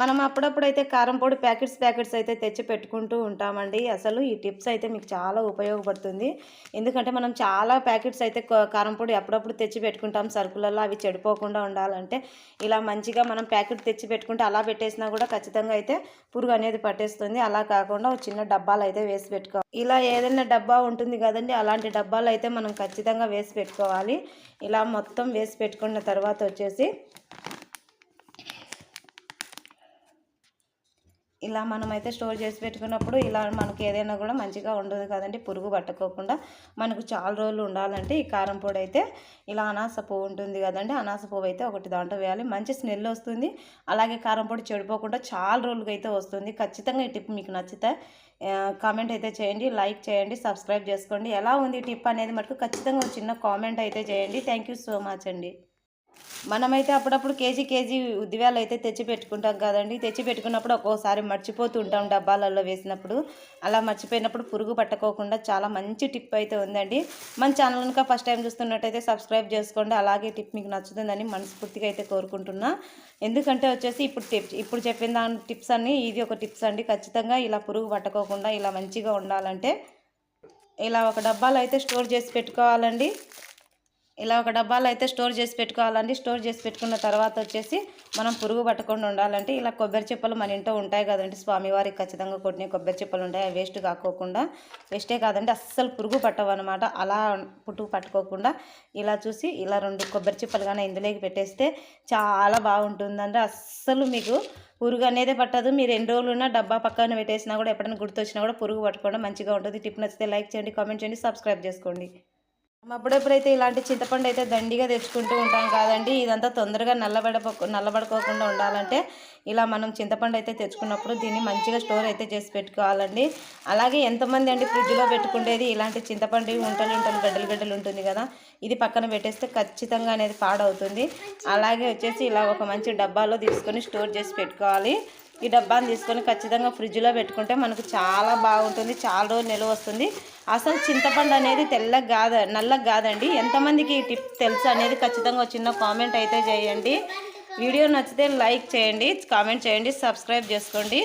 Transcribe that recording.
మనం అప్పుడప్పుడు అయితే కారం పొడి ప్యాకెట్స్ ప్యాకెట్స్ అయితే తెచ్చి పెట్టుకుంటూ ఉంటామండి. అసలు ఈ టిప్స్ అయితే మీకు చాలా ఉపయోగపడుతుంది. ఎందుకంటే మనం చాలా ప్యాకెట్స్ అయితే కారం పొడి అప్పుడప్పుడు తెచ్చి పెట్టుకుంటాం. సరుకులలో అవి చెడిపోకుండా ఉండాలంటే ఇలా మంచిగా మనం ప్యాకెట్ తెచ్చి పెట్టుకుంటే అలా పెట్టేసినా కూడా ఖచ్చితంగా అయితే పురుగు అనేది పట్టేస్తుంది. అలా కాకుండా చిన్న డబ్బాలు అయితే వేసి పెట్టుకో ఇలా ఏదైనా డబ్బా ఉంటుంది కదండి అలాంటి డబ్బాలు అయితే మనం ఖచ్చితంగా వేసి పెట్టుకోవాలి. ఇలా మొత్తం వేసి పెట్టుకున్న తర్వాత వచ్చేసి ఇలా మనమైతే స్టోర్ చేసి పెట్టుకున్నప్పుడు ఇలా మనకి ఏదైనా కూడా మంచిగా ఉండదు కదండి పురుగు పట్టుకోకుండా. మనకు చాలా రోజులు ఉండాలంటే ఈ కారం పొడి అయితే ఇలా అనాస పువ్వు ఉంటుంది కదండి అనాస పువ్వు అయితే ఒకటి దాంట్లో వేయాలి. మంచి స్మెల్ వస్తుంది. అలాగే కారం పొడి చెడిపోకుండా చాలా రోజులకి అయితే వస్తుంది. ఖచ్చితంగా ఈ టిప్ మీకు నచ్చితే కామెంట్ అయితే చేయండి లైక్ చేయండి సబ్స్క్రైబ్ చేసుకోండి. ఎలా ఉంది ఈ టిప్ అనేది మటుకు ఖచ్చితంగా చిన్న కామెంట్ అయితే చేయండి. థ్యాంక్ యూ సో మచ్ అండి. మనమైతే అప్పుడప్పుడు కేజీ కేజీ ఉద్దివేలు అయితే తెచ్చి పెట్టుకుంటాం కదండి. తెచ్చి పెట్టుకున్నప్పుడు ఒక్కోసారి మర్చిపోతూ ఉంటాం డబ్బాలలో వేసినప్పుడు. అలా మర్చిపోయినప్పుడు పురుగు పట్టుకోకుండా చాలా మంచి టిప్ అయితే ఉందండి. మన ఛానల్ కనుక ఫస్ట్ టైం చూస్తున్నట్టయితే సబ్స్క్రైబ్ చేసుకోండి. అలాగే టిప్ మీకు నచ్చుతుందని మనస్ఫూర్తిగా అయితే కోరుకుంటున్నా. ఎందుకంటే వచ్చేసి ఇప్పుడు టిప్స్ ఇప్పుడు చెప్పిన దాని టిప్స్ అన్నీ ఇది ఒక టిప్స్ అండి. ఖచ్చితంగా ఇలా పురుగు పట్టుకోకుండా ఇలా మంచిగా ఉండాలంటే ఇలా ఒక డబ్బాలో అయితే స్టోర్ చేసి పెట్టుకోవాలండి. ఇలా ఒక డబ్బాలో అయితే స్టోర్ చేసి పెట్టుకోవాలండి. స్టోర్ చేసి పెట్టుకున్న తర్వాత వచ్చేసి మనం పురుగు పట్టకుండా ఉండాలంటే ఇలా కొబ్బరి చిప్పలు మన ఇంట్లో ఉంటాయి కదండి స్వామివారికి ఖచ్చితంగా కొట్టిన కొబ్బరి చిప్పలు ఉంటాయి. అవి వేస్ట్ కాకోకుండా వేస్టే కాదండి అస్సలు పురుగు పట్టవన్నమాట అలా పుట్టుకు పట్టుకోకుండా ఇలా చూసి ఇలా రెండు కొబ్బరి చిప్పలు కానీ ఇందులోకి పెట్టేస్తే చాలా బాగుంటుందండి. అస్సలు మీకు పురుగు అనేది పట్టదు. మీరు ఎన్ని రోజులు ఉన్నా డబ్బా పక్కన పెట్టేసినా కూడా ఎప్పుడైనా గుర్తొచ్చినా కూడా పురుగు పట్టకుండా మంచిగా ఉంటుంది. టిప్ నచ్చితే లైక్ చేయండి కామెంట్ చేయండి సబ్స్క్రైబ్ చేసుకోండి. అప్పుడెప్పుడైతే ఇలాంటి చింతపండు అయితే దండిగా తెచ్చుకుంటూ ఉంటాం కాదండి. ఇదంతా తొందరగా నల్లబడపో నల్లబడుకోకుండా ఉండాలంటే ఇలా మనం చింతపండు అయితే తెచ్చుకున్నప్పుడు దీన్ని మంచిగా స్టోర్ అయితే చేసి పెట్టుకోవాలండి. అలాగే ఎంతమంది అండి ఫ్రిడ్జ్లో పెట్టుకునేది ఇలాంటి చింతపండు ఉంటలు ఉంటలు గడ్డలు గడ్డలు ఉంటుంది కదా. ఇది పక్కన పెట్టేస్తే ఖచ్చితంగా అనేది పాడవుతుంది. అలాగే వచ్చేసి ఇలా ఒక మంచి డబ్బాలో తీసుకొని స్టోర్ చేసి పెట్టుకోవాలి. ఈ డబ్బాని తీసుకొని ఖచ్చితంగా ఫ్రిడ్జ్లో పెట్టుకుంటే మనకు చాలా బాగుంటుంది. చాలా రోజులు నిల్వ వస్తుంది. అసలు చింతపండు అనేది తెల్లగా కాద నల్లగా కాదండి ఎంతమందికి ఈ టిప్ తెలుసు అనేది ఖచ్చితంగా చిన్న కామెంట్ అయితే చేయండి. వీడియో నచ్చితే లైక్ చేయండి కామెంట్ చేయండి సబ్స్క్రైబ్ చేసుకోండి.